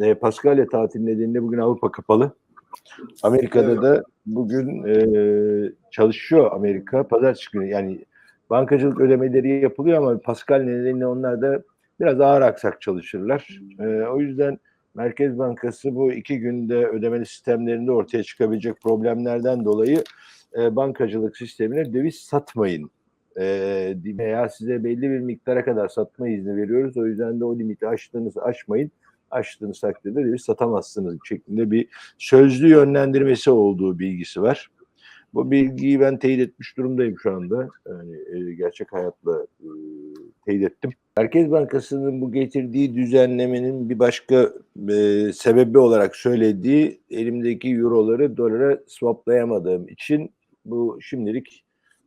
E, Paskalya tatil nedeniyle bugün Avrupa kapalı. Amerika'da Evet. da bugün e, çalışıyor Amerika. Pazartesi günü yani bankacılık ödemeleri yapılıyor ama Pascal nedeniyle onlar da biraz ağır aksak çalışırlar. E, o yüzden Merkez Bankası bu iki günde ödemeli sistemlerinde ortaya çıkabilecek problemlerden dolayı e, bankacılık sistemine döviz satmayın e, veya size belli bir miktara kadar satma izni veriyoruz. O yüzden de o limiti aştığınızı aşmayın. Aştığınız takdirde döviz satamazsınız şeklinde bir sözlü yönlendirmesi olduğu bilgisi var. Bu bilgiyi ben teyit etmiş durumdayım şu anda. Yani e, gerçek hayatla e, teyit ettim. Merkez Bankası'nın bu getirdiği düzenlemenin bir başka e, sebebi olarak söylediği elimdeki euroları dolara swaplayamadığım için bu şimdilik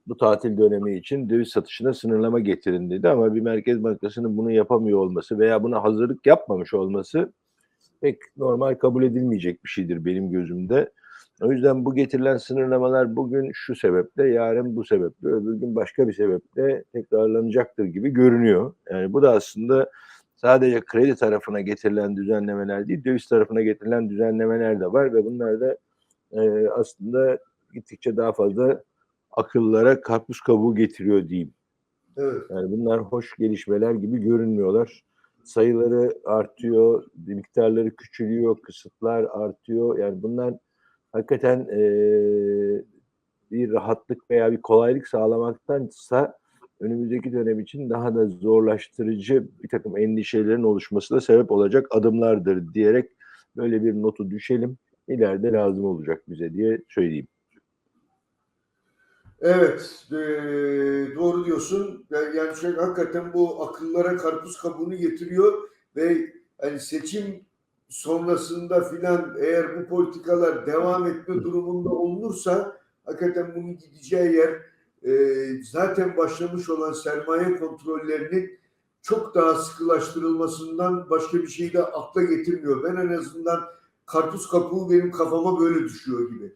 bu tatil dönemi için döviz satışına sınırlama getirin dedi ama bir Merkez Bankası'nın bunu yapamıyor olması veya buna hazırlık yapmamış olması pek normal kabul edilmeyecek bir şeydir benim gözümde. O yüzden bu getirilen sınırlamalar bugün şu sebeple, yarın bu sebeple, öbür gün başka bir sebeple tekrarlanacaktır gibi görünüyor. Yani bu da aslında sadece kredi tarafına getirilen düzenlemeler değil, döviz tarafına getirilen düzenlemeler de var ve bunlar da e, aslında gittikçe daha fazla akıllara karpuz kabuğu getiriyor diyeyim. Evet. Yani bunlar hoş gelişmeler gibi görünmüyorlar. Sayıları artıyor, miktarları küçülüyor, kısıtlar artıyor. Yani bunlar hakikaten eee, bir rahatlık veya bir kolaylık sağlamaktansa önümüzdeki dönem için daha da zorlaştırıcı bir takım endişelerin oluşmasına sebep olacak adımlardır diyerek böyle bir notu düşelim. İleride lazım olacak bize diye söyleyeyim. Evet, eee, doğru diyorsun. Yani yani şey, hakikaten bu akıllara karpuz kabuğunu getiriyor ve hani seçim sonrasında filan eğer bu politikalar devam etme durumunda olunursa hakikaten bunun gideceği yer eee, zaten başlamış olan sermaye kontrollerinin çok daha sıkılaştırılmasından başka bir şey de akla getirmiyor. Ben en azından karpuz kabuğu benim kafama böyle düşüyor gibi.